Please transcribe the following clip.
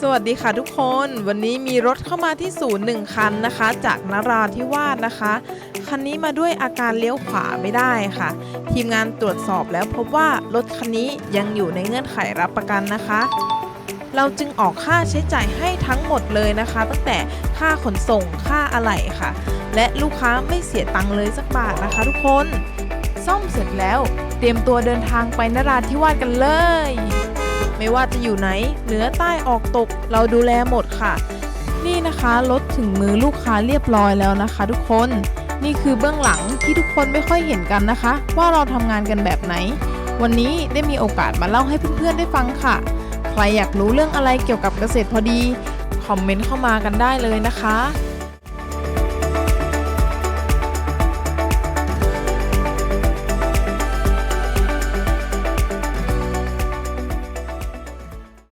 สวัสดีค่ะทุกคนวันนี้มีรถเข้ามาที่ศูนย์หนึ่งคันนะคะ จากนราธิวาสนะคะ คันนี้มาด้วยอาการเลี้ยวขวาไม่ได้ค่ะ ทีมงานตรวจสอบแล้วพบว่ารถคันนี้ยังอยู่ในเงื่อนไขรับประกันนะคะ เราจึงออกค่าใช้จ่ายให้ทั้งหมดเลยนะคะ ตั้งแต่ค่าขนส่งค่าอะไหล่ค่ะ และลูกค้าไม่เสียตังค์เลยสักบาทนะคะ ทุกคน ซ่อมเสร็จแล้ว เตรียมตัวเดินทางไปนราธิวาสกันเลย ว่าจะอยู่ไหน เหนือใต้ออกตกเราดูแลหมดค่ะ นี่นะคะรถถึงมือลูกค้าเรียบร้อยแล้วนะคะ ทุกคนนี่คือเบื้องหลังที่ทุกคนไม่ค่อยเห็นกันนะคะ ว่าเราทำงานกันแบบไหน วันนี้ได้มีโอกาสมาเล่าให้เพื่อนๆได้ฟังค่ะ ใครอยากรู้เรื่องอะไรเกี่ยวกับเกษตรพอดีคอมเมนต์เข้ามากันได้เลยนะคะ